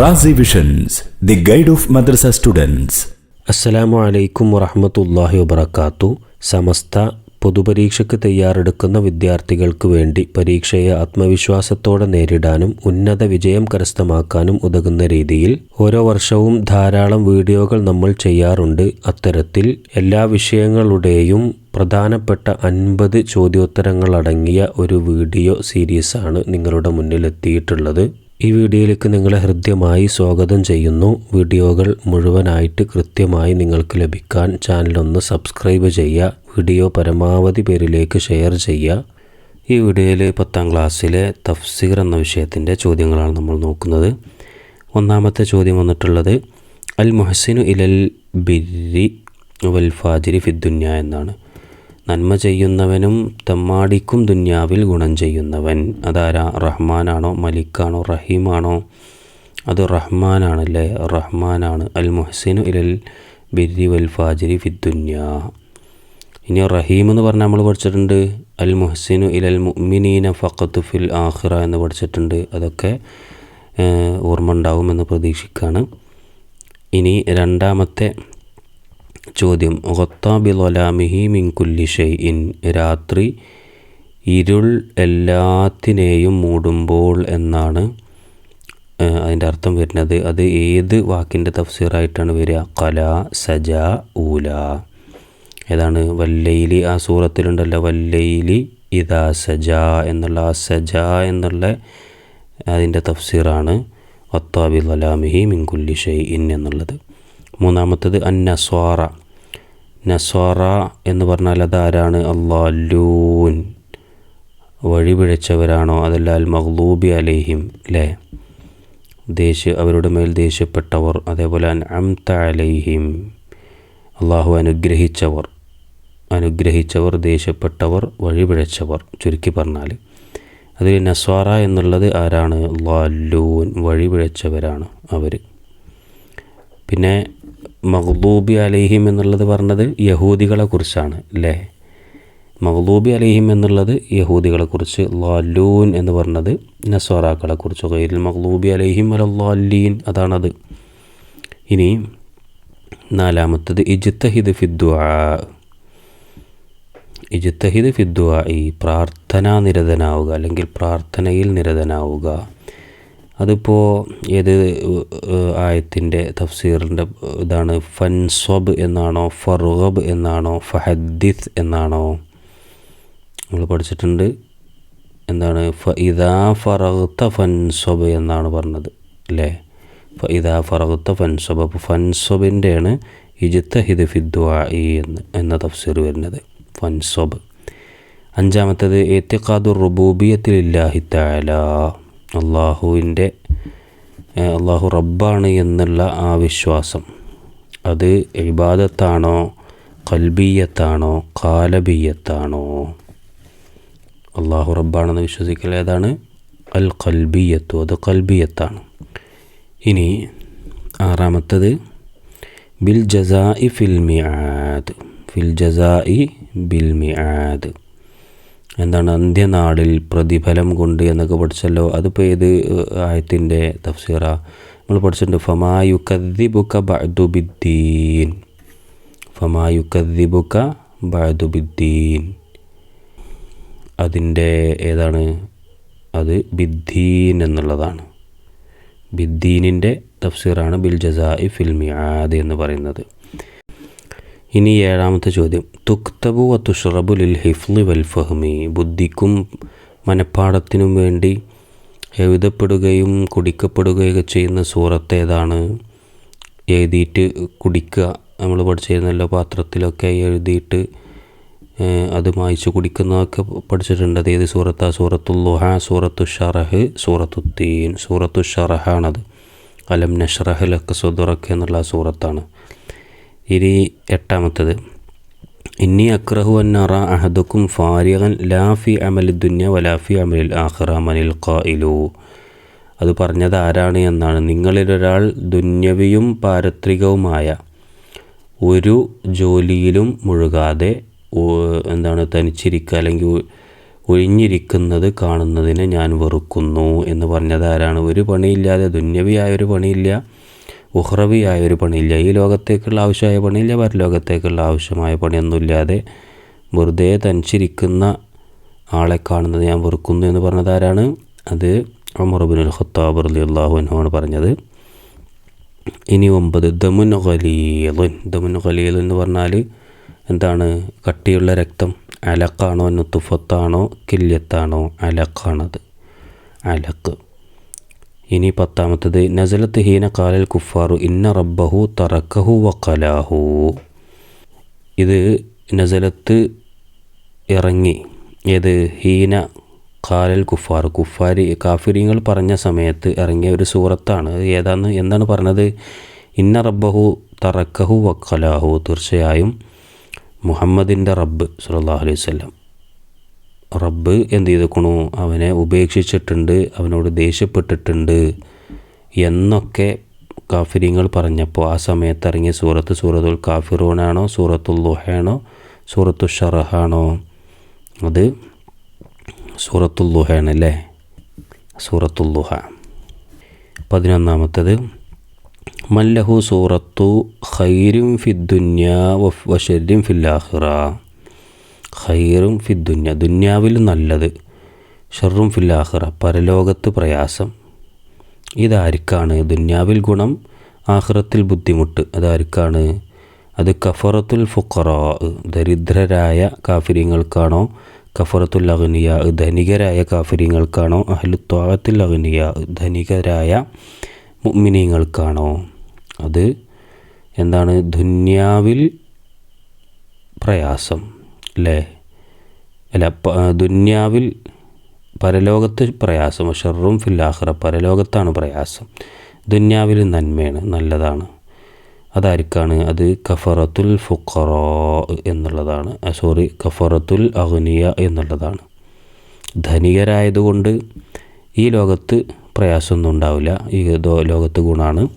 Razi visions the guide of madrasa students അസ്സലാമു അലൈക്കും വറഹമത്തല്ലാഹി വബർക്കാത്തു സമസ്ത പൊതുപരീക്ഷയ്ക്ക് തയ്യാറെടുക്കുന്ന വിദ്യാർത്ഥികൾക്ക് വേണ്ടി പരീക്ഷയെ ആത്മവിശ്വാസത്തോടെ നേരിടാനും ഉന്നത വിജയം കരസ്ഥമാക്കാനും ഉതകുന്ന രീതിയിൽ ഓരോ വർഷവും ധാരാളം വീഡിയോകൾ നമ്മൾ ചെയ്യാറുണ്ട്. അത്തരത്തിൽ എല്ലാ വിഷയങ്ങളുടെയും പ്രധാനപ്പെട്ട അൻപത് ചോദ്യോത്തരങ്ങളടങ്ങിയ ഒരു വീഡിയോ സീരീസാണ് നിങ്ങളുടെ മുന്നിൽ എത്തിയിട്ടുള്ളത് ഈ വീഡിയോയിലേക്ക് നിങ്ങളെ ഹൃദ്യമായി സ്വാഗതം ചെയ്യുന്നു. വീഡിയോകൾ മുഴുവനായിട്ട് കൃത്യമായി നിങ്ങൾക്ക് ലഭിക്കാൻ ചാനലൊന്ന് സബ്സ്ക്രൈബ് ചെയ്യുക. വീഡിയോ പരമാവധി പേരിലേക്ക് ഷെയർ ചെയ്യുക. ഈ വീഡിയോയിൽ പത്താം ക്ലാസ്സിലെ തഫ്സീർ എന്ന വിഷയത്തിന്റെ ചോദ്യങ്ങളാണ് നമ്മൾ നോക്കുന്നത്. ഒന്നാമത്തെ ചോദ്യം വന്നിട്ടുള്ളത് അൽ മുഹസിനു ഇലൽ ബിരി വൽ ഫാജിരി ഫിദ്ദുന്യ എന്നാണ്. നന്മ ചെയ്യുന്നവനും തെമ്മാടിക്കും ദുന്യാവിൽ ഗുണം ചെയ്യുന്നവൻ. അതാരാ? റഹ്മാനാണോ? മലിക്കാണോ? റഹീമാണോ? അത് റഹ്മാനാണല്ലേ? റഹ്മാനാണ്. അൽ മുഹസിനു ഇലൽ ബിരി വൽ ഫാജിരി ഫിദ്ദുന്യ ഇനി റഹീം എന്ന് പറഞ്ഞാൽ നമ്മൾ പഠിച്ചിട്ടുണ്ട്. അൽ മുഹസിനു ഇലൽ മുഅ്മിനീന ഫഖത്ത് ഫിൽ ആഖിറ എന്ന് പഠിച്ചിട്ടുണ്ട്. അതൊക്കെ ഓർമ്മ ഉണ്ടാവുമെന്ന് പ്രതീക്ഷിക്കുകയാണ് ഇനി രണ്ടാമത്തെ ചോദ്യം. ഒത്താബിലൊലാമിഹി മിൻകുല്ലി ഷെയ്ഇൻ രാത്രി ഇരുൾ എല്ലാത്തിനെയും മൂടുമ്പോൾ എന്നാണ് അതിന്റെ അർത്ഥം വരുന്നത്. അത് ഏത് വാക്കിന്റെ തഫ്സീറായിട്ടാണ് വരിക? കല സജ ഊല. ഏതാണ്? വല്ലയിലി ആ സൂറത്തിലുണ്ടല്ലോ. വല്ലയിലി ഇതാ സജ എന്നുള്ള ആ സജ എന്നുള്ള അതിന്റെ തഫ്സീറാണ്. ഒത്താബി ലലാമിഹി മിൻകുല്ലി ഷെയ്ഇൻ എന്നുള്ളത്. മൂന്നാമത്തത് അൻ നസ്വാറ നസ്വാറ എന്ന് പറഞ്ഞാൽ അതാരാണ്? അള്ളാലൂൻ വഴിപിഴച്ചവരാണോ അതല്ല അൽ മഹ്ലൂബി അലേഹിം അല്ലേ ദേഷ്യ അവരുടെ മേൽ ദേഷ്യപ്പെട്ടവർ. അതേപോലെ അംത അലൈഹിം. അള്ളാഹു അനുഗ്രഹിച്ചവർ. അനുഗ്രഹിച്ചവർ ദേഷ്യപ്പെട്ടവർ വഴിപിഴച്ചവർ ചുരുക്കി പറഞ്ഞാൽ. അതിൽ നസ്വാറ എന്നുള്ളത് ആരാണ്? ലാലൂൻ വഴിപിഴച്ചവരാണ് അവർ. പിന്നെ മഹ്ലൂബി അലഹിം എന്നുള്ളത് പറഞ്ഞത് യഹൂദികളെ കുറിച്ചാണ് അല്ലേ മഹ്ലൂബി അലഹിം എന്നുള്ളത് യഹൂദികളെ കുറിച്ച് ലാലൂൻ എന്ന് പറഞ്ഞത് നസോറാക്കളെ കുറിച്ച് കയ്യിൽ മഹ്ലൂബി അലഹിം അലീൻ അതാണത്. ഇനി നാലാമത്തത് ഇജിത്തഹിദ് ഫിദ്ദുആ ഇജിത്തഹിദ് ഫിദ്വാ ഈ പ്രാർത്ഥനാ നിരതനാവുക അല്ലെങ്കിൽ പ്രാർത്ഥനയിൽ നിരതനാവുക. അതിപ്പോൾ ഏത് ആയത്തിന്റെ തഫ്സീറിന്റെ ഇതാണ് ഫൻസ്വബ് എന്നാണോ ഫറുഖബ് എന്നാണോ ഫഹദ്ദിസ് എന്നാണോ? നമ്മൾ പഠിച്ചിട്ടുണ്ട്. എന്താണ്? ഫ ഇതാ ഫറഗത്ത ഫൻസ്വബ് എന്നാണ് പറഞ്ഞത് അല്ലേ? ഫ ഇതാ ഫറഗത്ത ഫൻസ്വബ് അപ്പോൾ ഫൻസ്വബിന്റെയാണ് ഇജ്തഹിദ് ഫിദ്വായി എന്ന് എന്ന തഫ്സീർ വരുന്നത്. ഫൻസ്വബ് അഞ്ചാമത്തത് ഏത്തിക്കാദുർ റുബൂബിയത്തിലില്ലാഹി തആല. അള്ളാഹുവിന്റെ അള്ളാഹു റബ്ബാണ് എന്നുള്ള ആ വിശ്വാസം. അത് ഇബാദത്താണോ കൽബീയത്താണോ കാലബീയത്താണോ? അള്ളാഹു റബ്ബാണെന്ന് വിശ്വസിക്കൽ ഏതാണ്? അൽ കൽബിയത്തു അത് കൽബിയത്താണ്. ഇനി ആറാമത്തത് ബിൽ ജസാഇ ഫിൽ മിആദ്. ഫിൽ ജസാഇ ബിൽ മിആദ്. എന്താണ് അന്ത്യനാളിൽ പ്രതിഫലം കൊണ്ട് എന്നൊക്കെ പഠിച്ചല്ലോ. അതിപ്പോൾ ഏത് ആയത്തിന്റെ തഫ്സീറ? നമ്മൾ പഠിച്ചിട്ടുണ്ട് ഫമായു കദ്ദിബുക്ക ബഅദുബിദ്ദീൻ ഫമായു കദ്ദിബുക്ക ബഅദുബിദ്ദീൻ അതിന്റെ ഏതാണ്? അത് ബിദ്ദീൻ എന്നുള്ളതാണ്. ബിദ്ദീനിന്റെ തഫ്സീറാണ് ബിൽ ജസായി ഫിൽമി ആദ് എന്ന് പറയുന്നത്. ഇനി ഏഴാമത്തെ ചോദ്യം. തുക്തബു തുഷ്റബു ലിൽ ഹിഫ്ലി വൽ ഫഹ്മി. ബുദ്ധിക്കും മനഃപ്പാടത്തിനും വേണ്ടി എഴുതപ്പെടുകയും കുടിക്കപ്പെടുകയൊക്കെ ചെയ്യുന്ന സൂറത്ത് ഏതാണ്? എഴുതിയിട്ട് കുടിക്കുക. നമ്മൾ പഠിച്ചിരുന്നല്ലോ പാത്രത്തിലൊക്കെ എഴുതിയിട്ട് അത് മായിച്ച് കുടിക്കുന്നതൊക്കെ പഠിച്ചിട്ടുണ്ട്. അത് ഏത് സൂറത്താ? സൂറത്തുൽ ലുഹ സൂറത്തു ഷറഹ് സൂറത്തു തീൻ സൂറത്തു ഷറഹാണത്. അലം നഷ്റഹ് ലക്ക് സുദുറക്ക് എന്നുള്ള സൂറത്താണ്. ഇനി എട്ടാമത്തത്. ഇന്നി അക്രഹു അന്നറ അഹദുക്കും ഫാരിഗൻ ലാഫി അമൽ ദുന്യ വലാഫി അമലിൽ ആഖിറ മനിൽ ഖായിലു അത് പറഞ്ഞത് ആരാണ് എന്നാണ്. നിങ്ങളിലൊരാൾ ദുന്യവിയും പാരത്രികവുമായ ഒരു ജോലിയിലും മുഴുകാതെ എന്താണ് തനിച്ചിരിക്കുക അല്ലെങ്കിൽ ഒഴിഞ്ഞിരിക്കുന്നത് കാണുന്നതിനെ ഞാൻ വെറുക്കുന്നു എന്ന് പറഞ്ഞത് ആരാണ്? ഒരു പണിയില്ലാതെ ദുന്യവിയായ ഒരു പണിയില്ല. ഉഹ്റവിയായ ഒരു പണിയില്ല. ഈ ലോകത്തേക്കുള്ള ആവശ്യമായ പണിയില്ല പരലോകത്തേക്കുള്ള ആവശ്യമായ പണിയൊന്നുമില്ലാതെ വെറുതെ തനിച്ചിരിക്കുന്ന ആളെ കാണുന്നത് ഞാൻ വെറുക്കുന്നു എന്ന് പറഞ്ഞത് ആരാണ്? അത് അമറുബിനുൽ ഖത്താബ് അലി അള്ളാഹു ആണ് പറഞ്ഞത്. ഇനി ഒമ്പത് ദമുൻ ഖലീലുൻ. ദമുൻ ഖലീൽ എന്ന് പറഞ്ഞാൽ എന്താണ്? കട്ടിയുള്ള രക്തം. അലക്കാണോ? നുത്തുഫത്താണോ? കില്യത്താണോ? അലക്കാണത്. അലക്ക്. ഇനി പത്താമത്തത് നസലത്ത് ഹീന കാലൽ കുഫാറു ഇന്ന റബ്ബഹു തറക്കഹു വക്കലാഹു ഇത് നസലത്ത് ഇറങ്ങി ഏത് ഹീന കാലൽ കുഫാർ കുഫാരി കാഫിരിങ്ങൾ പറഞ്ഞ സമയത്ത് ഇറങ്ങിയ ഒരു സൂറത്താണ്. ഏതാന്ന് എന്താണ് പറഞ്ഞത്? ഇന്ന റബ്ബഹു തറക്കഹു വക്കലാഹു തീർച്ചയായും മുഹമ്മദിന്റെ റബ്ബ് സുല്ലാ അലൈഹി വല്ലം റബ്ബ് എന്ത് ചെയ്തേക്കണു? അവനെ ഉപേക്ഷിച്ചിട്ടുണ്ട് അവനോട് ദേഷ്യപ്പെട്ടിട്ടുണ്ട് എന്നൊക്കെ കാഫിരിങ്ങൾ പറഞ്ഞപ്പോൾ ആ സമയത്ത് ഇറങ്ങിയ സൂറത്ത് സൂറത്തുൽ കാഫിറൂനാണോ സൂറത്തുൽ ലുഹയാണോ സൂറത്തു ഷറഹാണോ? അത് സൂറത്തുൽ ലുഹയാണല്ലേ സൂറത്തുൽ ലുഹ പതിനൊന്നാമത്തത് മല്ലഹു സൂറത്തു ഖൈരും ഫിദ്ദുന്യ വഷരിം ഫില്ലാഹിറ ഖൈറും ഫി ദുന്യ. ദുന്യാവിൽ നല്ലത് ഷെറും ഫില്ലാഹിറ പരലോകത്ത് പ്രയാസം. ഇതാർക്കാണ് ദുന്യാവിൽ ഗുണം ആഹ്റത്തിൽ ബുദ്ധിമുട്ട്? അതാർക്കാണ്? അത് കഫറത്തുൽ ഫുക്കറ ദരിദ്രരായ കാഫിര്യങ്ങൾക്കാണോ? കഫറത്തുൽ അഗ്നിയ ധനികരായ കാഫിര്യങ്ങൾക്കാണോ? അഹ്ലുത്വാഹത്തുൽ അഗ്നിയ ധനികരായ മുഅ്മിനീങ്ങൾക്കാണോ? അത് എന്താണ്? ദുന്യാവിൽ പ്രയാസം. അല്ലേ അല്ല ദുന്യാവിൽ പരലോകത്ത് പ്രയാസം ഷെറും ഫില്ലാഹ്റ പരലോകത്താണ് പ്രയാസം. ദുന്യാവിൽ നന്മയാണ് നല്ലതാണ്. അതാർക്കാണ് അത് കഫറത്തുൽ ഫുക്കറോ എന്നുള്ളതാണ്. സോറി കഫറത്തുൽ അഗ്നിയ എന്നുള്ളതാണ്. ധനികരായതുകൊണ്ട് ഈ ലോകത്ത് പ്രയാസമൊന്നും ഉണ്ടാവില്ല. ഈ ലോകത്ത് ഗുണമാണ്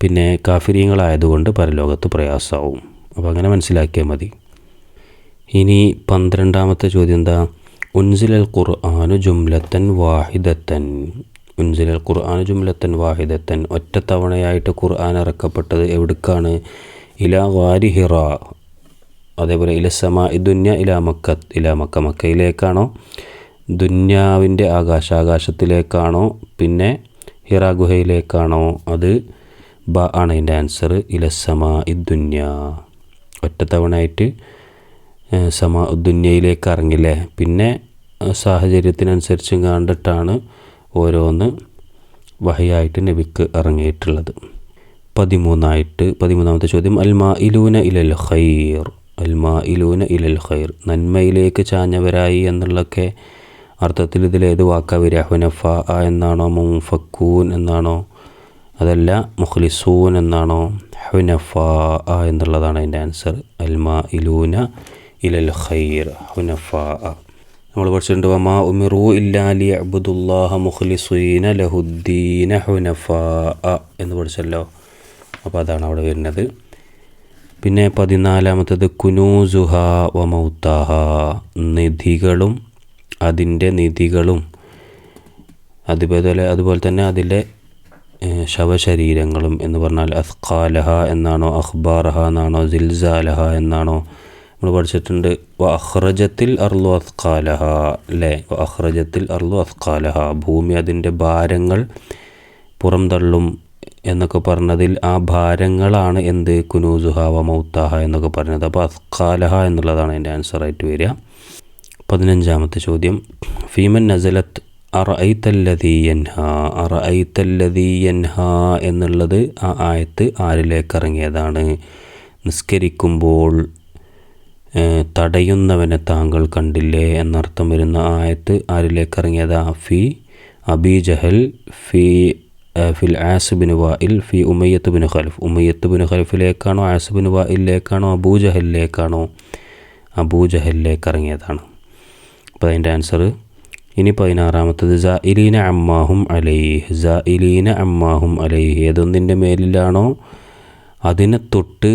പിന്നെ കാഫിരിയങ്ങളായതുകൊണ്ട് പരലോകത്ത് പ്രയാസമാവും. അപ്പോൾ അങ്ങനെ മനസ്സിലാക്കിയാൽ മതി. ഇനി പന്ത്രണ്ടാമത്തെ ചോദ്യം എന്താ? ഉൻസിലൽ ഖുർആാനു ജുംലത്തൻ വാഹിദത്തൻ. ഉൻസിലൽ ഖുർആാനു ജുംലത്തൻ വാഹിദത്തൻ. ഒറ്റത്തവണയായിട്ട് ഖുർആൻ ഇറക്കപ്പെട്ടത് എവിടേക്കാണ്? ഇല വാരി ഹിറ. അതേപോലെ ഇലസമ ദുന്യ ഇല മക്ക ഇല മക്ക മക്കയിലേക്കാണോ? ദുന്യാവിന്റെ ആകാശ ആകാശത്തിലേക്കാണോ? പിന്നെ ഹിറ ഗുഹയിലേക്കാണോ? അത് ബ ആണ് അതിന്റെ ആൻസർ ഇലസമ ഇദ്ദുന്യ ഒറ്റത്തവണയായിട്ട് ഏഹ് സമ ദുന്യയിലേക്ക് ഇറങ്ങില്ലേ? പിന്നെ സാഹചര്യത്തിനനുസരിച്ചും കണ്ടിട്ടാണ് ഓരോന്ന് വഹയായിട്ട് നബിക്ക് ഇറങ്ങിയിട്ടുള്ളത്. പതിമൂന്നായിട്ട് പതിമൂന്നാമത്തെ ചോദ്യം അൽമാ ഇലൂന ഇലൽ ഖൈർ. അൽമാ ഇലൂന ഇലൽ ഖൈർ. നന്മയിലേക്ക് ചാഞ്ഞവരായി എന്നുള്ളൊക്കെ അർത്ഥത്തിൽ ഇതിലേത് ഏത് രഹുനഫ ഹുനഫ എന്നാണോ മുഫക്കൂൻ എന്നാണോ? അതല്ല മുഖ്ലിസൂൻ എന്നാണോ? ഹുനഫ എന്നുള്ളതാണ് അതിന്റെ ആൻസർ. അൽമാ ഇലൂന ഇലൽ ഖൈർ ഹുനഫ നമ്മൾ പഠിച്ചിട്ടുണ്ട് വമാ ഉമിറു ഇല്ലാലി അബ്ദുല്ലാഹ മുഖ്ലിസീന ലഹുദ്ദീന ഹുനഫ എന്ന് പഠിച്ചല്ലോ. അപ്പോൾ അതാണ് അവിടെ വരുന്നത്. പിന്നെ പതിനാലാമത്തത് കുനൂസുഹ വ മൗത്താഹ നിധികളും അതിന്റെ നിധികളും. അതുപോലെ അതുപോലെ തന്നെ ഏഹ്, ശവശരീരങ്ങളും എന്ന് പറഞ്ഞാൽ അസ്ഖാലഹ എന്നാണോ അഖ്ബാർഹ എന്നാണോ ജിൽസാലഹ എന്നാണോ പഠിച്ചിട്ടുണ്ട്. അഹ്റജത്തിൽ അർലു അസ്കാലഹ അല്ലേ അഹ്റജത്തിൽ അർലു അസ്കാലഹ ഭൂമി അതിന്റെ ഭാരങ്ങൾ പുറംതള്ളും എന്നൊക്കെ പറഞ്ഞതിൽ ആ ഭാരങ്ങളാണ് എന്ത്? കുനൂസുഹ വ മൗത്താഹ എന്നൊക്കെ പറഞ്ഞത്. അപ്പോൾ അസ്കാലഹ എന്നുള്ളതാണ് അതിന്റെ ആൻസറായിട്ട് വരിക. പതിനഞ്ചാമത്തെ ചോദ്യം. ഫീമൻ നസലത്ത് അറഐത്തല്ലതീ യൻഹ. അറഐത്തല്ലതീ യൻഹ എന്നുള്ളത് ആ ആയത്ത് ആരിലേക്ക് ഇറങ്ങിയതാണ്? നിസ്കരിക്കുമ്പോൾ തടയുന്നവനെ താങ്കൾ കണ്ടില്ലേ എന്നർത്ഥം വരുന്ന ആയത്ത് ആരിലേക്ക് ഇറങ്ങിയതാ ഫി അബി ജഹൽ ഫി ഫിൽ ആസുബിന് വായിൽ ഫി ഉമയ്യത്ത് ബിൻ ഖൽഫ്. ഉമയ്യത്ത് ബിൻ ഖൽഫിലേക്കാണോ ആസിബിൻ വായിലേക്കാണോ അബൂജഹലിലേക്കാണോ അബൂജഹലിലേക്ക് ഇറങ്ങിയതാണ് അപ്പോൾ അതിന്റെ ആൻസർ ഇനി പതിനാറാമത്തത് ജാഇലീന ഇലീന അമ്മാഹും അലൈഹ്. ജാഇലീന ഇലീന അമ്മാഹും അലൈഹ് ഏതൊന്നിന്റെ മേലിലാണോ? അതിനെ തൊട്ട്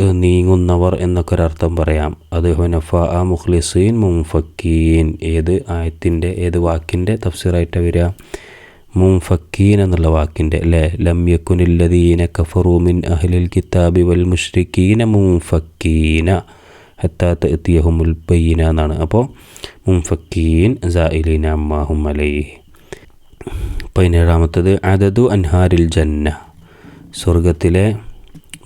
നീങ്ങുന്നവർ എന്നൊക്കെ ഒരർത്ഥം പറയാം. അത് ഹുനഫ ആ മുഖ്ലിസീൻ മുംഫക്കീൻ ഏത് ആയത്തിന്റെ ഏത് വാക്കിന്റെ തഫ്സീറായിട്ട് വരിക? മുംഫക്കീൻ എന്നുള്ള വാക്കിന്റെ അല്ലേ? ലമ്യക്കുനില്ലദീന കഫറൂമിൻ അഹ്ലിൽ കിതാബി വൽ മുഷ്രിഖീന മുംഫക്കീന ഹത്താത്ത് എത്തിയഹുമുൽ ബയ്യന എന്നാണ്. അപ്പോൾ മുംഫക്കീൻ ജാഇലീന അമ്മാഹും അലൈ പതിനേഴാമത്തത് അതതു അൻഹാരിൽ ജന്ന. സ്വർഗത്തിലെ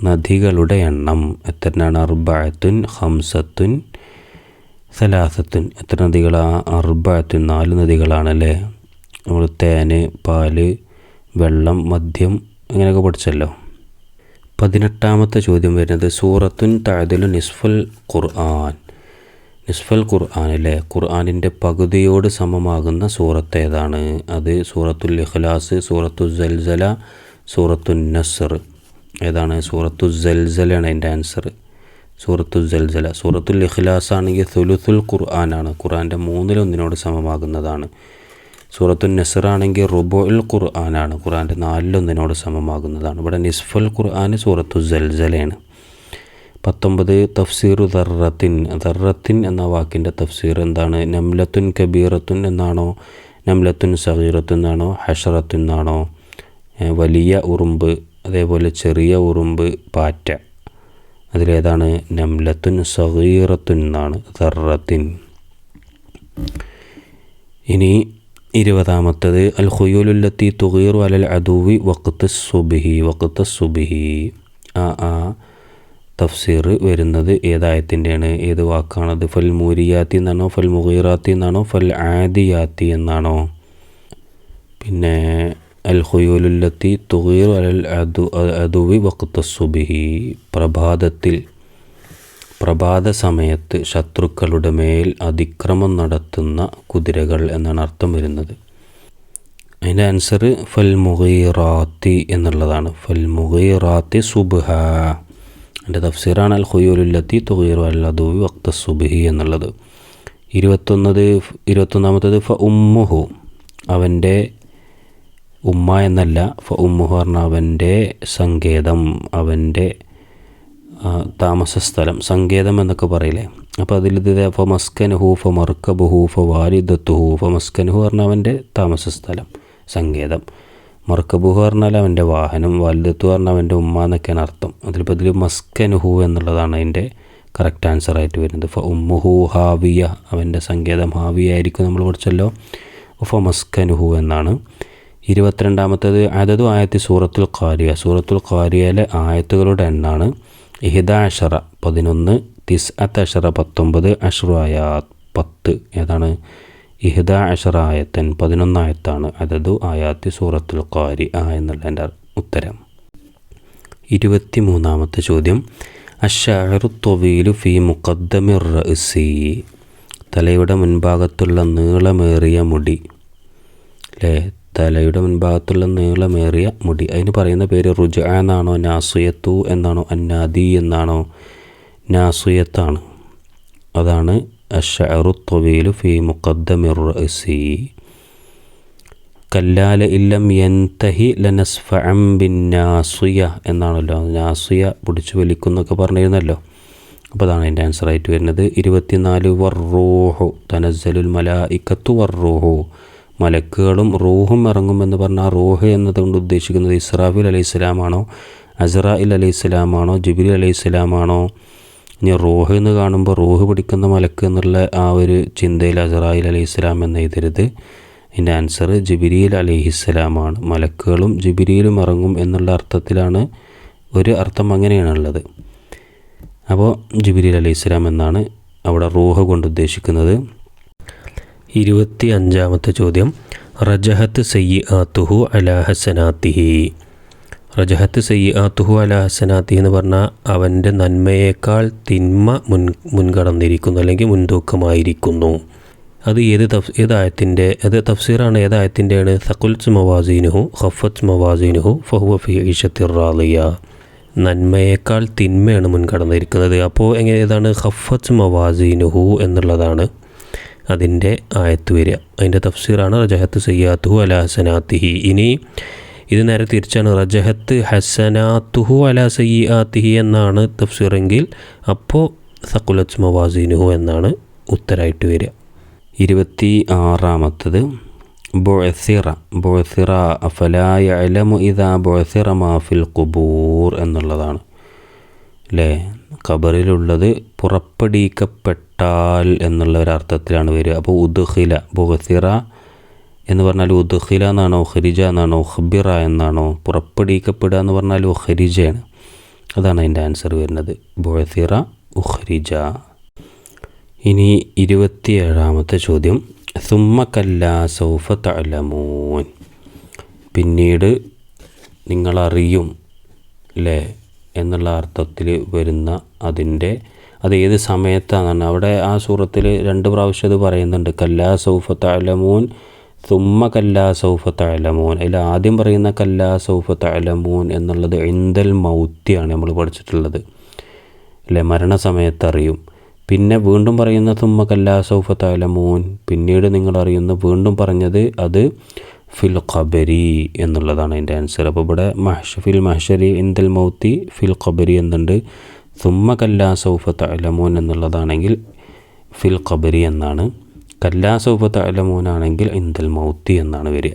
നദികളുടെ എണ്ണം എത്രയാണ് അർബഅത്തുൻ ഹംസത്തുൻ സലാസത്തുൻ. എത്ര നദികളാണ് അർബഅത്തുൻ നാല് നദികളാണല്ലേ? നമ്മൾ തേന് പാൽ വെള്ളം മദ്യം അങ്ങനെയൊക്കെ പഠിച്ചല്ലോ. പതിനെട്ടാമത്തെ ചോദ്യം വരുന്നത് സൂറത്തുൻ താഴതിലു നിസ്ഫുൽ ഖുർആൻ. നിസ്ഫൽ ഖുർആൻ അല്ലേ? ഖുർആാനിന്റെ പകുതിയോട് സമമാകുന്ന സൂറത്ത് ഏതാണ്? അത് സൂറത്തുൽ ഇഖ്ലാസ് സൂറത്തുൽ ജൽസല സൂറത്തുൻ നസർ. ഏതാണ്? സൂറത്തു ജൽസലാണ് അതിന്റെ ആൻസർ. സൂറത്തു ജൽസല സൂറത്തുൽ ഇഖ്ലാസ് ആണെങ്കിൽ സുലുസുൽ ഖുർആനാണ് ഖുർആന്റെ മൂന്നിലൊന്നിനോട് സമമാകുന്നതാണ്. സൂറത്തു നസർ ആണെങ്കിൽ റുബുൽ ഖുർആനാണ് ഖുർആന്റെ നാലിലൊന്നിനോട് സമമാകുന്നതാണ്. ഇവിടെ നിസ്ഫൽ ഖുർആൻ സൂറത്തു ജൽസലയാണ് പത്തൊമ്പത് തഫ്സീറു ദർറത്തിൻ. ദർറത്തിൻ എന്ന വാക്കിന്റെ തഫ്സീർ എന്താണ്? നംലത്തുൻ കബീറത്തുൻ എന്നാണോ? നംലത്തുൻ സഹീറത്തുൻ എന്നാണോ? ഹഷറത്തുൻ എന്നാണോ? വലിയ ഉറുമ്പ്. അതേപോലെ ചെറിയ ഉറുമ്പ് പാറ്റ. അതിലേതാണ് നംലത്തുൻ സഹീറത്തുൻ എന്നാണ് സർറത്തിൻ ഇനി ഇരുപതാമത്തത് അൽ ഖുയൂലുല്ലത്തി തുഗീറു അലൽ അദൂവി വക്കത്ത് സുബിഹി വക്കത്ത് സുബിഹി. ആ ആ തഫ്സീർ വരുന്നത് ഏതായത്തിന്റെയാണ്? ഏത് വാക്കാണത് ഫൽ മൂരിയാത്തി എന്നാണോ ഫൽ മുഹീറാത്തി എന്നാണോ ഫൽ ആദിയാത്തി എന്നാണോ? പിന്നെ അൽ തുകീർ അലൽ അതു അതുവി വഖത്ത് സുബിഹി പ്രഭാതത്തിൽ പ്രഭാത സമയത്ത് ശത്രുക്കളുടെ മേൽ അതിക്രമം നടത്തുന്ന കുതിരകൾ എന്നാണ് അർത്ഥം വരുന്നത്. അതിന്റെ ആൻസർ ഫൽ മുഗീറാത്തി എന്നുള്ളതാണ്. ഫൽ മുഗീറാത്തി സുബ്ഹ. എന്റെ തഫ്സീറാണ് അൽ ഹുയൂലുല്ലത്തി തുകീർ അൽ അതുവി വക്ത സുബ്ഹി എന്നുള്ളത്. ഇരുപത്തൊന്നത് ഇരുപത്തൊന്നാമത്തത് ഫ ഉമ്മുഹു. അവന്റെ ഉമ്മ എന്നല്ല ഫ ഉമ്മുഹു പറഞ്ഞ അവന്റെ സങ്കേതം അവന്റെ താമസസ്ഥലം സങ്കേതം എന്നൊക്കെ പറയില്ലേ? അപ്പോൾ അതിൽ ഇത് ഫ മസ്കനുഹു ഫ മർക്കബുഹു ഫ വാലിദത്തുഹു ഫ മസ്കനുഹു പറഞ്ഞാൽ അവന്റെ താമസ സ്ഥലം സങ്കേതം. മർക്കബുഹു പറഞ്ഞാൽ അവന്റെ വാഹനം വാലിദത്തു പറഞ്ഞാൽ അവന്റെ ഉമ്മ എന്നൊക്കെയാണ് അർത്ഥം. അതിലിപ്പോൾ ഇതിൽ മസ്കനുഹു എന്നുള്ളതാണ് അതിന്റെ കറക്റ്റ് ആൻസർ ആയിട്ട് വരുന്നത്. ഫ ഉമ്മുഹു ഹാവിയ അവന്റെ സങ്കേതം ഹാവിയ ആയിരിക്കും നമ്മൾ പഠിച്ചല്ലോ. ഫ മസ്കനുഹു എന്നാണ്. ഇരുപത്തിരണ്ടാമത്തേത് അതതു ആയത്തി സൂറത്തുൽ ഖാരിയ. സൂറത്തുൽ ഖാരിയയിലെ ആയത്തുകളുടെ എണ്ണാണ് ഇഹിദ അഷറ പതിനൊന്ന് തിസ് അത്ത് അഷറ പത്തൊമ്പത് അഷ്റു ആയാത്ത് പത്ത്. ഏതാണ്? ഇഹിദ അഷറ ആയത്തൻ പതിനൊന്നായത്താണ് അതതു ആയാത്തി സൂറത്തുൽ ഖാരി ആ എന്നുള്ള എന്റെ ഉത്തരം. ഇരുപത്തി മൂന്നാമത്തെ ചോദ്യം. അഷാറു തൊവീലു ഫി മുക്കദ്ദമിർ റസി തലയുടെ മുൻഭാഗത്തുള്ള നീളമേറിയ മുടി. അല്ലേ തലയുടെ മുൻഭാഗത്തുള്ള നീളമേറിയ മുടി. അതിന് പറയുന്ന പേര് റുജ എന്നാണോ നാസുയത്തു എന്നാണോ? അന്നാദി എന്നാണോ? നാസുയത്താണ്. അതാണ് അഷറു തൊവീലു ഫി മുഖദ്ദമിർ റസി കല്ലാല ഇല്ലം യന്തഹി ലനസ്ഫഅം ബിൻ നാസുയ എന്നാണല്ലോ. നാസുയ പിടിച്ചു വലിക്കുന്നൊക്കെ പറഞ്ഞിരുന്നല്ലോ. അപ്പോൾ അതാണ് എന്റെ ആൻസർ ആയിട്ട് വരുന്നത്. ഇരുപത്തിനാല് വർറൂഹു തനസ്സലുൽ മലായിക്കത്തു വർറൂഹു മലക്കുകളും റൂഹും ഇറങ്ങുമെന്ന് പറഞ്ഞാൽ റൂഹ് എന്നതുകൊണ്ട് ഉദ്ദേശിക്കുന്നത് ഇസ്രാഫിൽ അലൈഹി സ്വലാമാണോ അസറായിൽ അലൈഹി സ്വലാമാണോ ജിബിലി അലൈഹി സ്വലാമാണോ ഇനി റൂഹ് എന്ന് കാണുമ്പോൾ റൂഹ് പിടിക്കുന്ന മലക്ക് എന്നുള്ള ആ ഒരു ചിന്തയിൽ അസറായിൽ അലൈഹി സ്വലാം എന്ന് എഴുതരുത്. ഇതിന്റെ ആൻസർ ജിബിരിയിൽ അലൈഹിസ്സലാമാണ്. മലക്കുകളും ജിബിരിയിലും ഇറങ്ങും എന്നുള്ള അർത്ഥത്തിലാണ് ഒരു അർത്ഥം അങ്ങനെയാണുള്ളത്. അപ്പോൾ ജിബിരിൽ അലൈഹിസ്സലാം എന്നാണ് അവിടെ റൂഹ് കൊണ്ട് ഉദ്ദേശിക്കുന്നത്. ഇരുപത്തി അഞ്ചാമത്തെ ചോദ്യം. റജഹത്ത് സയ്യി ആത്തുഹു അലാഹസനാത്തിഹി റജഹത്ത് സയ്യി ആത്തുഹു അലാഹസനാത്തി എന്ന് പറഞ്ഞാൽ അവന്റെ നന്മയേക്കാൾ തിന്മ മുൻ മുൻകടന്നിരിക്കുന്നു അല്ലെങ്കിൽ മുൻതൂക്കമായിരിക്കുന്നു. അത് ഏത് തഫ് ഏത് ആയത്തിന്റെ അത് തഫ്സീറാണ് ഏത് ആയത്തിന്റെയാണ് സക്കുൽസ് മവാസീനുഹു ഹഫത്ത് മവാസീനുഹു ഫഹുവ ഫി ഈഷത്തിർ റാലിയ. നന്മയേക്കാൾ തിന്മയാണ് മുൻകടന്നിരിക്കുന്നത്. അപ്പോൾ എങ്ങനെ ഏതാണ്? ഹഫത്ത് മവാസീനുഹു എന്നുള്ളതാണ്. അതിന്റെ ആയത്ത് വരിക. അതിന്റെ തഫ്സീറാണ് റജഹത്ത് സയ്യാത്തുഹു അല ഹസനാത്തിഹി. ഇനി ഇത് നേരെ തിരിച്ചാണ്. റജഹത്ത് ഹസനാത്തുഹു അല സയ്യാത്തിഹി എന്നാണ് തഫ്സീറെങ്കിൽ അപ്പോൾ സക്കുലത്ത് മവാസീനുഹു എന്നാണ് ഉത്തരമായിട്ട് വരിക. ഇരുപത്തി ആറാമത്തത് ബോസിറ ബോസിറ അഫലായ അലമു ഇതാ ബോസിറ മാഫിൽ കുബൂർ എന്നുള്ളതാണ്. അല്ലേ ഖബറിലുള്ളത് പുറപ്പെടിക്കപ്പെട്ടാൽ എന്നുള്ള അർത്ഥത്തിലാണ് വരിക. അപ്പോൾ ഉദ്ഖില ബുഹസിറ എന്ന് പറഞ്ഞാൽ ഉദ്ഖില എന്നാണോ ഹരിജ എന്നാണോ ഹബിറ എന്നാണോ പുറപ്പെടിക്കപ്പെടുക എന്ന് പറഞ്ഞാൽ ഉഖരിജയാണ് അതാണ് അതിന്റെ ആൻസർ വരുന്നത്. ബുഹസിറ ഉഹരിജ ഇനി ഇരുപത്തിയേഴാമത്തെ ചോദ്യം. സുമ്മ കല്ല സൗഫ തലമൂൻ പിന്നീട് നിങ്ങളറിയും അല്ലേ എന്നുള്ള അർത്ഥത്തിൽ വരുന്ന അതിന്റെ അത് ഏത് സമയത്താണെന്ന് അവിടെ ആ സൂറത്തിൽ രണ്ട് പ്രാവശ്യം അത് പറയുന്നുണ്ട്. കല്ലാ സൗഫ തലമൂൻ തുമ്മ കല്ലാ സൗഫ തലമൂൻ അതിൽ ആദ്യം പറയുന്ന കല്ലാ സൗഫ തലമൂൻ എന്നുള്ളത് എന്തൽ മൗത്തിയാണ് നമ്മൾ പഠിച്ചിട്ടുള്ളത്. അല്ലേ? മരണസമയത്തറിയും. പിന്നെ വീണ്ടും പറയുന്ന തുമ്മ കല്ലാ സൗഫ തലമൂൻ പിന്നീട് നിങ്ങൾ അറിയുന്ന വീണ്ടും പറഞ്ഞത് അത് ഫിൽ ഖബരി എന്നുള്ളതാണ് അതിന്റെ ആൻസർ അപ്പോൾ ഇവിടെ മഹ്ഷ ഫിൽ മഹ്ഷരി ഇന്ദൽ മൗത്തി ഫിൽ ഖബരി എന്നുണ്ട്. തുമ്മ കല്ലാ സൗഫ തലമോൻ എന്നുള്ളതാണെങ്കിൽ ഫിൽ ഖബരി എന്നാണ്. കല്ലാ സൗഫ തലമൂനാണെങ്കിൽ ഇന്ദൽ മൗത്തി എന്നാണ് വരിക.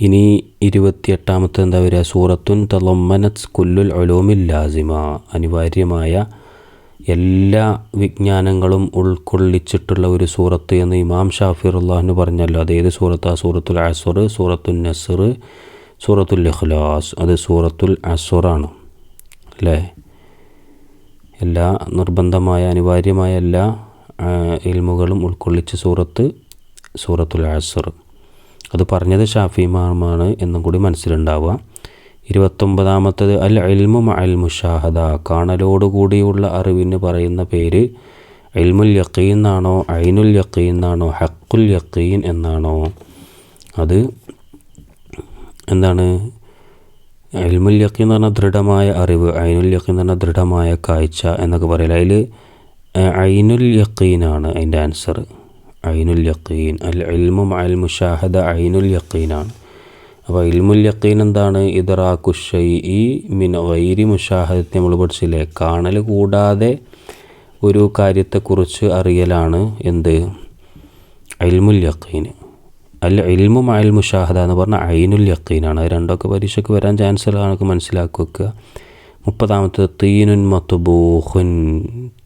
ഇനി ഇരുപത്തിയെട്ടാമത്തെ എന്താ വരിക? സൂറത്തുൻ തലൊമ്മനത്ത് കുല്ലുൽ ഒലോമിൽ ലാസിമ. അനിവാര്യമായ എല്ലാ വിജ്ഞാനങ്ങളും ഉൾക്കൊള്ളിച്ചിട്ടുള്ള ഒരു സൂറത്ത് എന്ന് ഇമാം ഷാഫിർ ഉള്ളാഹിന് പറഞ്ഞല്ലോ അതേത് സൂറത്ത്? ആ സൂറത്തുൽ അസുർ സൂറത്തുൽ നസർ സൂറത്തുൽ ഇഖ്ലാസ്. അത് സൂറത്തുൽ അസുറാണ് അല്ലേ? എല്ലാ നിർബന്ധമായ അനിവാര്യമായ എല്ലാ ഇൽമുകളും ഉൾക്കൊള്ളിച്ച സൂറത്ത് സൂറത്തുൽ അസുർ അത് പറഞ്ഞത് ഷാഫി മാമാണ് എന്നും കൂടി മനസ്സിലുണ്ടാവുക. ഇരുപത്തൊമ്പതാമത്തത് അൽ അൽമു അൽ മുഷാഹദ കാണലോടുകൂടിയുള്ള അറിവിന് പറയുന്ന പേര് ഇൽമുൽ യക്കീൻ എന്നാണോ ഐനുൽ യക്കീൻ എന്നാണോ ഹക്കുൽ യക്കീൻ എന്നാണോ? അത് എന്താണ്? ഇൽമുൽ യക്കീൻ എന്ന് പറഞ്ഞാൽ ദൃഢമായ അറിവ് ഐനുൽ യക്കീൻ എന്ന് പറഞ്ഞാൽ ദൃഢമായ കാഴ്ച എന്നൊക്കെ പറയില്ല അതിൽ ഐനുൽ യക്കീനാണ് അതിന്റെ ആൻസർ ഐനുൽ യക്കീൻ അൽ അൽമു അൽ മുഷാഹദ ഐനുൽ യക്കീനാണ് അപ്പോൾ യക്കീൻ എന്താണ് ഇതറാഖുഷൈ ഈ മിൻ വൈരി മുഷാഹദത്തെ നമ്മൾ പഠിച്ചില്ലേ? കാണൽ കൂടാതെ ഒരു കാര്യത്തെക്കുറിച്ച് അറിയലാണ് എന്ത്? അൽമുൽ യക്കീൻ അല്ല ഇൽമും അയൽ മുഷാഹദ എന്ന് പറഞ്ഞാൽ അയിനുൽ യക്കീനാണ് അത് രണ്ടൊക്കെ പരീക്ഷയ്ക്ക് വരാൻ ചാൻസ് ഉള്ളതാണ് മനസ്സിലാക്കി വെക്കുക മുപ്പതാമത്തെ തീനുൻ മത്തുബൂഹുൻ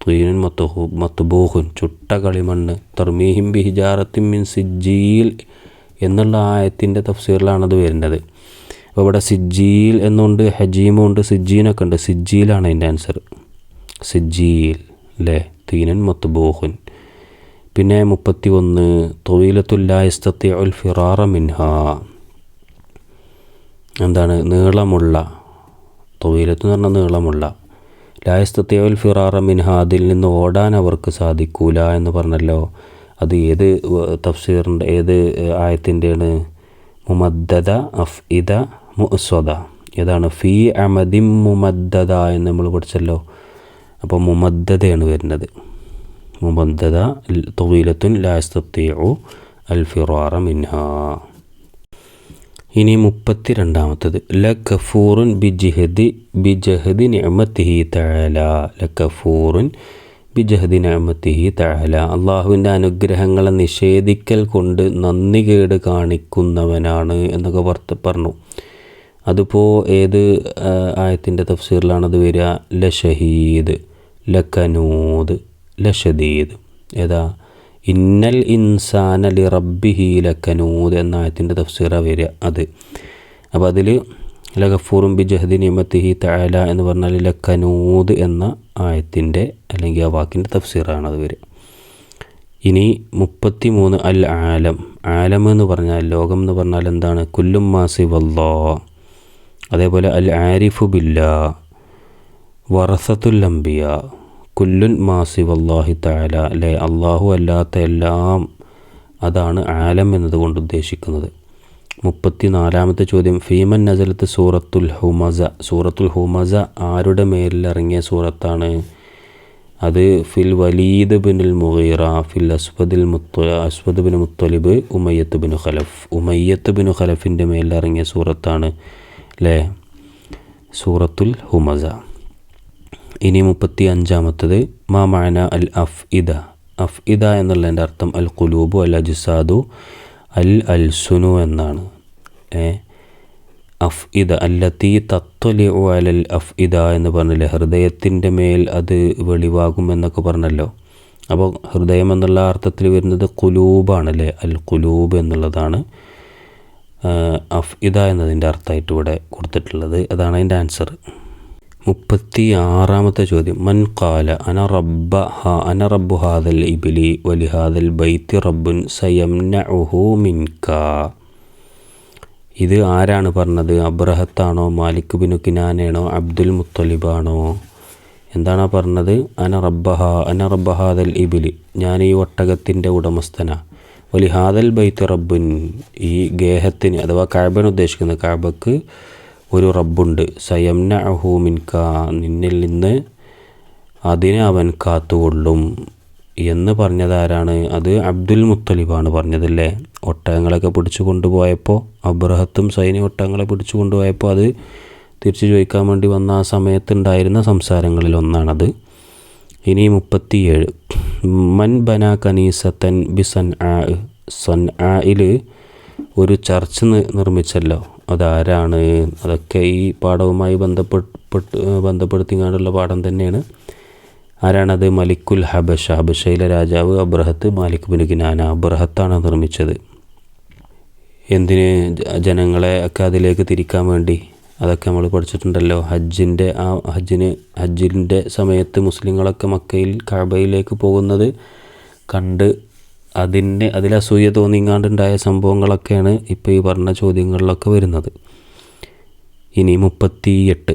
തീനുൻ മത്തുഹു മത്തുബൂഹുൻ ചുട്ട കളിമണ്ണ്. തർമീഹിം ബിഹിജാറത്തിൻ മിൻ സിജ്ജീൽ. എന്നുള്ള ആയത്തിന്റെ തഫ്സീറിലാണത് വരുന്നത്. അപ്പോൾ ഇവിടെ സിജ്ജീൽ എന്നുണ്ട് ഹജീമും ഉണ്ട് സിജ്ജീനൊക്കെ ഉണ്ട്. സിജ്ജീലാണ് അതിന്റെ ആൻസർ. സിജ്ജീൽ അല്ലേ തീനൻ മൊത്തുബോഹുൻ പിന്നെ മുപ്പത്തി ഒന്ന് തൊയിലത്തുല്ലായസ്തത്തി ഉൽ ഫിറാറ മിൻഹ. എന്താണ്? നീളമുള്ള തൊയിലത്ത് എന്ന് പറഞ്ഞാൽ നീളമുള്ള. ലായസ്തത്തെ ഉൽ ഫിറാറ മിൻഹ അതിൽ നിന്ന് ഓടാൻ അവർക്ക് സാധിക്കൂല എന്ന് പറഞ്ഞല്ലോ. അത് ഏത് തഫ്സീറിന്റെ ഏത് ആയത്തിന്റെയാണ് മുമദ്ദത അഫ് ഇദ മുസ്വദ ഏതാണ്? ഫി അമദിം മുമദ്ദത എന്ന് നമ്മൾ പഠിച്ചല്ലോ. അപ്പോൾ മുമദ്ദതയാണ് വരുന്നത്. മുമദ്ദത തൊവീലത്തുൻ ലാസ്തീഒ അൽ ഫിറാറ മിൻഹ. ഇനി മുപ്പത്തി രണ്ടാമത്തത് ല കഫൂറുൻ ബിജിഹദി ബിജഹദി നിഅമത്തിഹി തആല. ല കഫൂറുൻ ബിജഹദി നഅമത്തിഹി തഅല അള്ളാഹുവിന്റെ അനുഗ്രഹങ്ങളെ നിഷേധിക്കൽ കൊണ്ട് നന്ദി കേട് കാണിക്കുന്നവനാണ് എന്നൊക്കെ വർത്ത പറഞ്ഞു. അതിപ്പോൾ ഏത് ആയത്തിന്റെ തഫ്സീറിലാണത് വരിക? ല ഷഹീദ് ല കനൂദ് ല ഷദീദ് ഏതാ? ഇന്നൽ ഇൻസാന ലി റബ്ബിഹി ലക്കനൂദ് എന്ന ആയത്തിന്റെ തഫ്സീറാണ് വരിക അത്. അപ്പോൾ അതിൽ ലഗഫൂറും ബി ജഹദി നിയമത്തിഹി തആല എന്ന് പറഞ്ഞാൽ ലക്കനൂദ് എന്ന ആയത്തിന്റെ അല്ലെങ്കിൽ ആ വാക്കിന്റെ തഫ്സീറാണ് അത് വരെ. ഇനി മുപ്പത്തി മൂന്ന് അൽ ആലം. ആലം എന്ന് പറഞ്ഞാൽ ലോകം എന്ന് പറഞ്ഞാൽ എന്താണ്? കുല്ലും മാസി വല്ലോ അതേപോലെ അൽ ആരിഫു ബില്ല. വറസത്തുൽ അംബിയ. കുല്ലുൻ മാസി വല്ലാഹി താല അല്ലെ? അള്ളാഹു അല്ലാത്ത എല്ലാം അതാണ് ആലം എന്നതുകൊണ്ട് ഉദ്ദേശിക്കുന്നത്. മുപ്പത്തി നാലാമത്തെ ചോദ്യം. ഫീമൻ നസലത്ത് സൂറത്തുൽ ഹുമസ. സൂറത്തുൽ ഹുമസ ആരുടെ മേലിൽ ഇറങ്ങിയ സൂറത്താണ്? അത് ഫിൽ വലീദ് ബിനുൽ മുഹീറ ഫിൽ അസ്വദിൽ മുത്ത Aswad bin Muttalib Umayyah bin Khalaf. Umayyah bin ഖലഫിന്റെ മേലിറങ്ങിയ സൂറത്താണ് അല്ലേ സൂറത്തുൽ ഹുമസ. ഇനി മുപ്പത്തി അഞ്ചാമത്തത് മാ മാന അൽ അഫ് ഇദ അഫ് ഇദ എന്നുള്ളതിന്റെ അർത്ഥം അൽ കുലൂബു അൽ അജിസാദു അൽ അൽസുനു എന്നാണ്. ഏ? അഫ് ഇദ അല്ലത്തി തത്വലി അലൽ അഫ് ഇദ എന്ന് പറഞ്ഞില്ലേ? ഹൃദയത്തിന്റെ മേൽ അത് വെളിവാകും എന്നൊക്കെ പറഞ്ഞല്ലോ. അപ്പോൾ ഹൃദയം എന്നുള്ള അർത്ഥത്തിൽ വരുന്നത് കുലൂബാണല്ലേ? അൽ കുലൂബ് എന്നുള്ളതാണ് അഫ് ഇദ എന്നതിന്റെ അർത്ഥമായിട്ട് ഇവിടെ കൊടുത്തിട്ടുള്ളത്. അതാണ് അതിന്റെ ആൻസർ മുപ്പത്തി ആറാമത്തെ ചോദ്യം. മൻ കാല അന റബ്ബ ഹ അന റബ്ബു ഹാദൽ ഇബിലി വലി ഹാദൽ ബൈത്തി റബ്ബുൻ സയംനഉഹു മിൻക. ഇത് ആരാണ് പറഞ്ഞത്? അബ്രഹത്താണോ? മാലിക് ബിനു കിനാനാണോ അബ്ദുൽ മുത്തലിബാണോ? എന്താണ് പറഞ്ഞത്? അന റബ്ബഹ അന റബ്ബഹാദൽ ഇബിലി. ഞാൻ ഈ ഒട്ടകത്തിന്റെ ഉടമസ്ഥനാ. വലി ഹാദൽ ബൈത്ത് റബ്ബുൻ ഈ ഗേഹത്തിന് അഥവാ കാബൻ ഉദ്ദേശിക്കുന്നത് കാബക്ക് ഒരു റബ്ബുണ്ട്. സയംന അഹൂമിൻക നിന്നിൽ നിന്ന് അതിനെ അവൻ കാത്തുകൊള്ളും എന്ന് പറഞ്ഞതാരാണ്? അത് അബ്ദുൽ മുത്തലിബാണ് പറഞ്ഞതല്ലേ? ഒട്ടകങ്ങളൊക്കെ പിടിച്ചു കൊണ്ടുപോയപ്പോൾ അബ്രഹത്തും സൈന്യ ഒട്ടകങ്ങളെ പിടിച്ചു കൊണ്ടുപോയപ്പോൾ അത് തിരിച്ചു ചോദിക്കാൻ വേണ്ടി വന്ന ആ സമയത്തുണ്ടായിരുന്ന സംസാരങ്ങളിൽ ഒന്നാണത്. ഇനി മുപ്പത്തിയേഴ്. മൻ ബന കനീസത്തൻ ബി സൻ ആ സൻ ആയിൽ ഒരു ചർച്ച് നിർമ്മിച്ചല്ലോ. അതാരാണ്? അതൊക്കെ ഈ പാഠവുമായി ബന്ധപ്പെട്ട് ബന്ധപ്പെടുത്തിങ്ങാണ്ടുള്ള പാഠം തന്നെയാണ്. ആരാണത്? മലിക്കുൽ ഹബഷ. ഹബഷയിലെ രാജാവ് അബ്രഹത്ത് മാലിക് ബിൻ ഗിനാന. അബ്രഹത്താണ് നിർമ്മിച്ചത്. എന്തിന് ജനങ്ങളെ ഒക്കെ അതിലേക്ക് തിരിക്കാൻ വേണ്ടി? അതൊക്കെ നമ്മൾ പഠിച്ചിട്ടുണ്ടല്ലോ. ഹജ്ജിന്റെ ആ ഹജ്ജിന് ഹജ്ജിന്റെ സമയത്ത് മുസ്ലിങ്ങളൊക്കെ മക്കയിൽ കഅബയിലേക്ക് പോകുന്നത് കണ്ട് അതിന്റെ അതിൽ അസൂയ തോന്നിങ്ങാണ്ടുണ്ടായ സംഭവങ്ങളൊക്കെയാണ് ഇപ്പോൾ ഈ പറഞ്ഞ ചോദ്യങ്ങളിലൊക്കെ വരുന്നത്. ഇനി മുപ്പത്തി എട്ട്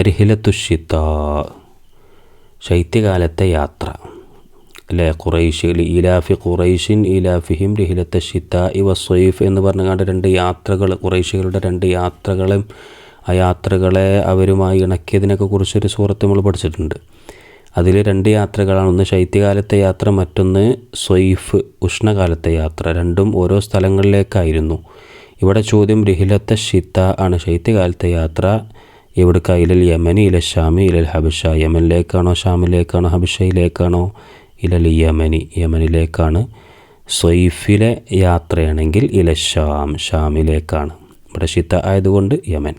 രഹിലത്തുഷിത്ത ശൈത്യകാലത്തെ യാത്ര. അല്ലേ? ഖുറൈഷിൽ ഇലാഫി ഖുറൈഷിൻ ഇലാഫിഹിം രഹിലത്തെ ഷിത്ത ഇവ സൊയ്ഫ് എന്ന് പറഞ്ഞുകൊണ്ട് രണ്ട് യാത്രകൾ ഖുറൈഷികളുടെ രണ്ട് യാത്രകളും ആ യാത്രകളെ അവരുമായി ഇണക്കിയതിനൊക്കെ കുറിച്ചൊരു സൂറത്ത് നമ്മൾ പഠിച്ചിട്ടുണ്ട്. അതിൽ രണ്ട് യാത്രകളാണ്. ഒന്ന് ശൈത്യകാലത്തെ യാത്ര മറ്റൊന്ന് സ്വൈഫ് ഉഷ്ണകാലത്തെ യാത്ര. രണ്ടും ഓരോ സ്ഥലങ്ങളിലേക്കായിരുന്നു. ഇവിടെ ചോദ്യം രഹിലത്തെ ഷിത്ത ആണ് ശൈത്യകാലത്തെ യാത്ര. എവിടേക്കാ ഇലൽ യമനി ഇല ഷാമി ഇലൽ ഹബിഷ. യമനിലേക്കാണോ ഷാമിലേക്കാണോ ഹബിഷയിലേക്കാണോ ഇലൽ യമനി. യമനിലേക്കാണ് സ്വൈഫിലെ യാത്രയാണെങ്കിൽ ഇല ഷാം ഷാമിലേക്കാണ്. ഇവിടെ ഷിത്ത ആയതുകൊണ്ട് യമൻ.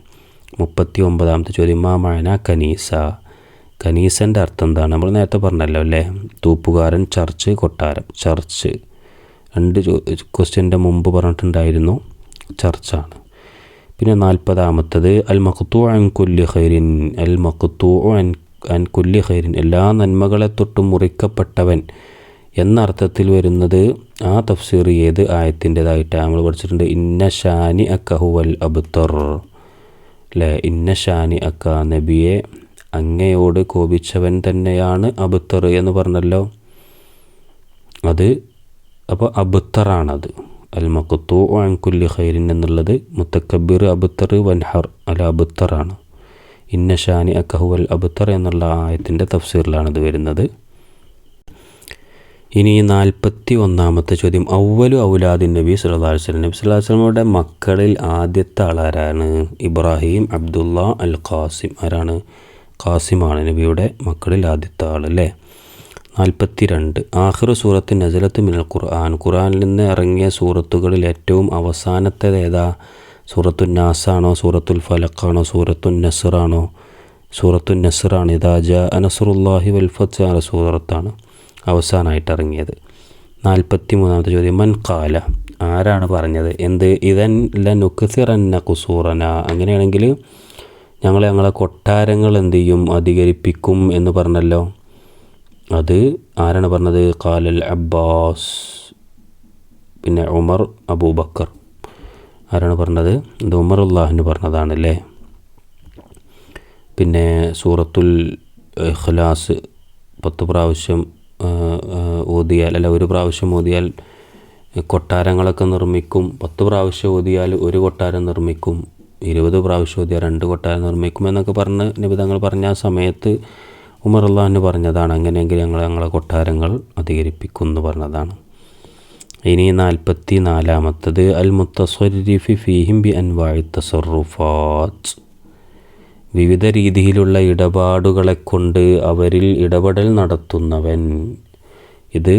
മുപ്പത്തി ഒമ്പതാമത്തെ ചോദ്യം മാമായന കനീസ? കനീസന്റെ അർത്ഥം എന്താണ്? നമ്മൾ നേരത്തെ പറഞ്ഞല്ലോ അല്ലേ? തൂപ്പുകാരൻ ചർച്ച് കൊട്ടാരം. ചർച്ച്. രണ്ട് ക്വസ്റ്റ്യന്റെ മുമ്പ് പറഞ്ഞിട്ടുണ്ടായിരുന്നു ചർച്ചാണ്. പിന്നെ നാൽപ്പതാമത്തത് അൽ മഖത്തു അൻ കുല്ലി ഖൈരിൻ അൽ മഖത്തു അൻ അൻ കുല്ലി ഖൈരിൻ എല്ലാ നന്മകളെ തൊട്ടും മുറിക്കപ്പെട്ടവൻ എന്നർത്ഥത്തിൽ വരുന്നത് ആ തഫ്സീർ ഏത് ആയത്തിന്റെതായിട്ട്? നമ്മൾ പഠിച്ചിട്ടുണ്ട് ഇന്ന ഷാനി അക്കഹുവൽ അബ്തർ. അല്ലേ ഇന്ന ഷാനി അക്ക നബിയെ അങ്ങയോട് കോപിച്ചവൻ തന്നെയാണ് അബുത്തർ എന്ന് പറഞ്ഞല്ലോ. അത് അപ്പോൾ അബുത്തറാണത്. അൽ മക്കുത്തു അൻകുല്ലി ഖൈരിൻ എന്നുള്ളത് മുത്തക്കബീർ അബുത്തർ വൻഹർ അൽ അബുത്തറാണ്. ഇന്ന ഷാനി അക്കഹുവൽ അബുത്തർ എന്നുള്ള ആയത്തിന്റെ തഫ്സീറിലാണിത് വരുന്നത്. ഇനി നാൽപ്പത്തി ഒന്നാമത്തെ ചോദ്യം. ഔവലു ഔലാദിൻ നബി സുല്ലാ വസ്ലം നബി സുല്ലാ വസ്ലമയുടെ മക്കളിൽ ആദ്യത്തെ ആളാരാണ്? ഇബ്രാഹിം അബ്ദുള്ള അൽ ഖാസിം ആരാണ്? ഖാസിമാണ് നബിയുടെ മക്കളിൽ ആദ്യത്തെ ആൾ അല്ലേ? നാൽപ്പത്തി രണ്ട് ആഹിർ സൂറത്ത് നസലത്ത് മിനൽ ഖുർആൻ. ഖുർആനിൽ നിന്ന് ഇറങ്ങിയ സൂറത്തുകളിൽ ഏറ്റവും അവസാനത്തേത് ഏതാ? സൂറത്തു നാസാണോ സൂറത്തുൽ ഫലഖാണോ സൂറത്തു നസറാണോ? സൂറത്തു നസറാണ്. ഇതാജ അനസറുല്ലാഹി വൽഫത്ത് ആ സൂറത്താണ് അവസാനമായിട്ട് ഇറങ്ങിയത്. നാൽപ്പത്തി മൂന്നാമത്തെ ചോദ്യം. മൻ കാല ആരാണ് പറഞ്ഞത്? എന്ത്? ഇതൻ ല നുക്സിറന്ന കുസൂറന അങ്ങനെയാണെങ്കിൽ ഞങ്ങൾ ഞങ്ങളെ കൊട്ടാരങ്ങൾ എന്ത് ചെയ്യും? അധികരിപ്പിക്കും എന്ന് പറഞ്ഞല്ലോ. അത് ആരാണ് പറഞ്ഞത്? കാലൽ അബ്ബാസ് പിന്നെ ഉമർ അബൂബക്കർ. ആരാണ് പറഞ്ഞത്? ഇത് ഉമർ അള്ളാഹിന് പറഞ്ഞതാണല്ലേ. പിന്നെ സൂറത്തുൽ ഇഖ്ലാസ് പത്ത് പ്രാവശ്യം ഓതിയാൽ അല്ല ഒരു പ്രാവശ്യം ഓതിയാൽ കൊട്ടാരങ്ങളൊക്കെ നിർമ്മിക്കും. പത്ത് പ്രാവശ്യം ഓതിയാൽ ഒരു കൊട്ടാരം നിർമ്മിക്കും. ഇരുപത് പ്രാവശ്യം ഓതിയ രണ്ട് കൊട്ടാരം നിർമ്മിക്കുമെന്നൊക്കെ പറഞ്ഞ് പറഞ്ഞ് നിബിധങ്ങൾ പറഞ്ഞ ആ സമയത്ത് ഉമർ അള്ളാഹിന് പറഞ്ഞതാണ് അങ്ങനെയെങ്കിൽ ഞങ്ങൾ ഞങ്ങളെ കൊട്ടാരങ്ങൾ അധികരിപ്പിക്കും എന്ന് പറഞ്ഞതാണ്. ഇനി നാൽപ്പത്തി നാലാമത്തത് അൽ മുത്തസ്വരിഫി ഫീഹിം ബി അൻവാഴി തസറുഫാത്ത് വിവിധ രീതിയിലുള്ള ഇടപാടുകളെ കൊണ്ട് അവരിൽ ഇടപെടൽ നടത്തുന്നവൻ ഇത്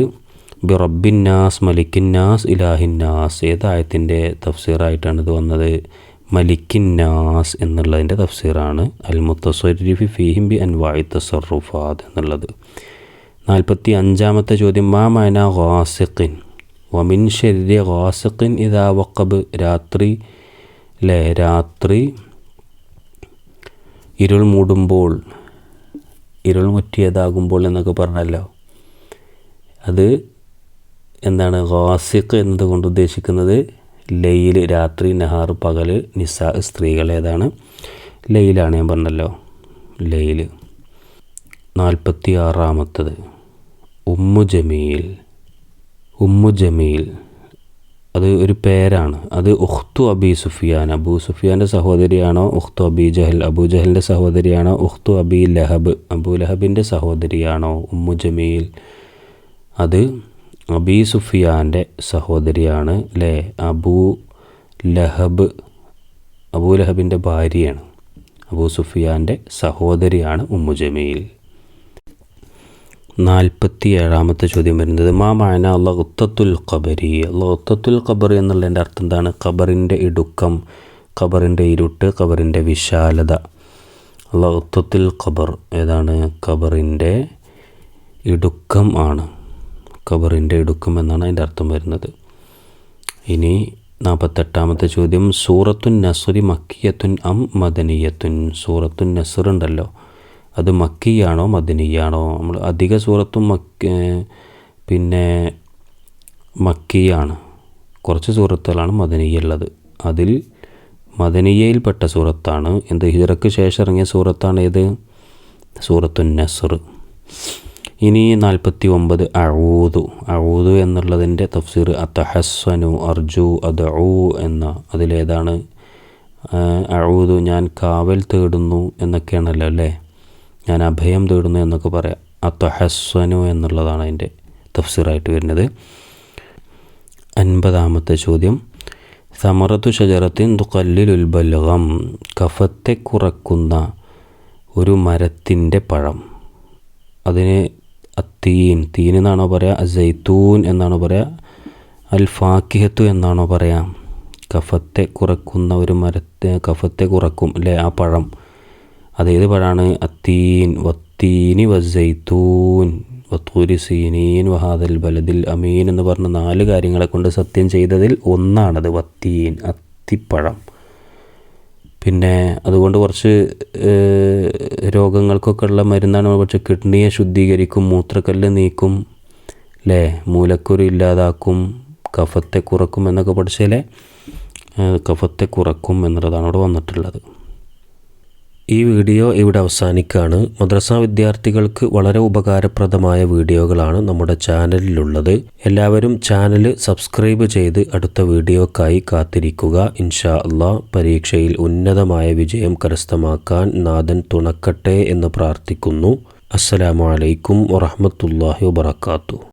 ബി റബ്ബിന്നാസ് മലിക്കിന്നാസ് ഇലാഹിന്നാസ് ഏതായത്തിന്റെ തഫ്സീറായിട്ടാണ് ഇത് വന്നത്? മലിക്കിന്നാസ് എന്നുള്ളതിന്റെ തഫ്സീറാണ്. അൽ മുത്തസ്വരിഫി ഫീഹിം ബി അൻവാഴി തസറുഫാത്ത് എന്നുള്ളത്. നാൽപ്പത്തി അഞ്ചാമത്തെ ചോദ്യം മാ മൈന ഖാസിഖിൻ വമിൻ ശരി ഖാസിഖിൻ ഇതാ വക്കബ് രാത്രി ലേ രാത്രി ഇരുൾ മൂടുമ്പോൾ ഇരുൾ മുറ്റിയതാകുമ്പോൾ എന്നൊക്കെ പറഞ്ഞല്ലോ. അത് എന്താണ്? ഖാസിഖ് എന്നതുകൊണ്ട് ഉദ്ദേശിക്കുന്നത് ലയിൽ രാത്രി നഹാർ പകൽ നിസ സ്ത്രീകൾ ഏതാണ് ലയിലാണ് ഞാൻ പറഞ്ഞല്ലോ. ലയിൽ നാൽപ്പത്തി ആറാമത്തത് ഉമ്മു ജമീൽ. Umm Jamil. അത് ഒരു പേരാണ്. അത് ഉഖ്തു അബി സുഫിയാൻ. അബൂ സുഫിയാന്റെ സഹോദരിയാണോ? ഉഖ്തു അബി ജഹൽ. അബൂ ജഹലിന്റെ സഹോദരിയാണോ? ഉഖ്തു അബി ലഹബ്. അബൂ ലഹബിന്റെ സഹോദരിയാണോ? Umm Jamil. അത് അബി സുഫിയാന്റെ സഹോദരിയാണ് അല്ലേ അബൂ ലഹബ് അബൂ ലഹബിന്റെ ഭാര്യയാണ്. അബൂ സുഫിയാന്റെ സഹോദരിയാണ് ഉമ്മു ജമീൽ. നാൽപ്പത്തി ഏഴാമത്തെ ചോദ്യം വരുന്നത് മാ മായന ലഹത്തത്തുൽ ഖബരി? ലഹത്തത്തുൽ ഖബർ എന്നുള്ളതിന്റെ അർത്ഥം എന്താണ്? ഖബറിന്റെ ഇടുക്കം ഖബറിന്റെ ഇരുട്ട് ഖബറിന്റെ വിശാലത. ലഹത്തത്തുൽ ഖബർ ഏതാണ്? ഖബറിന്റെ ഇടുക്കം ആണ്. ഖബറിന്റെ എടുക്കുമെന്നാണ് അതിന്റെ അർത്ഥം വരുന്നത്. ഇനി നാൽപ്പത്തെട്ടാമത്തെ ചോദ്യം. സൂറത്തുൻ നസുരി മക്കിയത്തുൻ അം മദനീയത്തുൻ? സൂറത്തുൻ നസുർ ഉണ്ടല്ലോ. അത് മക്കിയാണോ മദനിയാണോ? നമ്മൾ അധിക സൂറത്തും മക്ക പിന്നെ മക്കിയാണ്. കുറച്ച് സൂറത്തുകളാണ് മദനിയുള്ളത്. അതിൽ മദനീയയിൽപ്പെട്ട സൂറത്താണ്. എന്ത്? ഹിജറക്ക് ശേഷം ഇറങ്ങിയ സൂറത്താണ് ഏത്? സൂറത്തുൻ നസർ. ഇനി നാൽപ്പത്തി ഒമ്പത് അഴൂതു അഴൂതു എന്നുള്ളതിന്റെ തഫ്സീർ അത്തഹസ്വനു അർജു അദഊ എന്ന അതിലേതാണ് അഴൂതു ഞാൻ കാവൽ തേടുന്നു എന്നൊക്കെയാണല്ലോ അല്ലേ? ഞാൻ അഭയം തേടുന്നു എന്നൊക്കെ പറയാം. അത്തഹസ്വനു എന്നുള്ളതാണ് അതിന്റെ തഫ്സീറായിട്ട് വരുന്നത്. അൻപതാമത്തെ ചോദ്യം. സമറത്തു ഷജറത്തിൻ തുക്കല്ലിലുൽ ബൽഗം കഫത്തെ കുറക്കുന്ന ഒരു മരത്തിന്റെ പഴം. അതിന് അത്തീൻ. തീൻ എന്നാണോ പറയുക ജൈത്തൂൻ എന്നാണോ പറയുക അൽ ഫാക്കിഹത്തു എന്നാണോ പറയുക കഫത്തെ കുറക്കുന്ന ഒരു മരത്തെ കഫത്തെ കുറക്കും അല്ലേ ആ പഴം. അതേത് പഴമാണ് അത്തീൻ. വത്തീനി വസൈത്തൂൻ വത്തൂരി സീനീൻ വഹാദൽ ബലദിൽ അമീൻ എന്ന് പറഞ്ഞ നാല് കാര്യങ്ങളെ കൊണ്ട് സത്യം ചെയ്തതിൽ ഒന്നാണത് വത്തീൻ അത്തിപ്പഴം. പിന്നെ അതുകൊണ്ട് കുറച്ച് രോഗങ്ങൾക്കൊക്കെ ഉള്ള മരുന്നാണ് പക്ഷെ കിഡ്നിയെ ശുദ്ധീകരിക്കും മൂത്രക്കല്ല് നീക്കും അല്ലേ മൂലക്കുരു ഇല്ലാതാക്കും കഫത്തെ കുറക്കും എന്നൊക്കെ പഠിച്ചാലേ കഫത്തെ കുറക്കും എന്നുള്ളതാണ് അവിടെ വന്നിട്ടുള്ളത്. ഈ വീഡിയോ ഇവിടെ അവസാനിക്കുകയാണ്. മദ്രസ വിദ്യാർത്ഥികൾക്ക് വളരെ ഉപകാരപ്രദമായ വീഡിയോകളാണ് നമ്മുടെ ചാനലിലുള്ളത്. എല്ലാവരും ചാനൽ സബ്സ്ക്രൈബ് ചെയ്ത് അടുത്ത വീഡിയോക്കായി കാത്തിരിക്കുക. ഇൻഷാ അള്ളാ പരീക്ഷയിൽ ഉന്നതമായ വിജയം കരസ്ഥമാക്കാൻ നാഥൻ തുണക്കട്ടെ എന്ന് പ്രാർത്ഥിക്കുന്നു. അസ്സലാമു അലൈക്കും വറഹമത്തല്ലാഹി വബർക്കാത്തു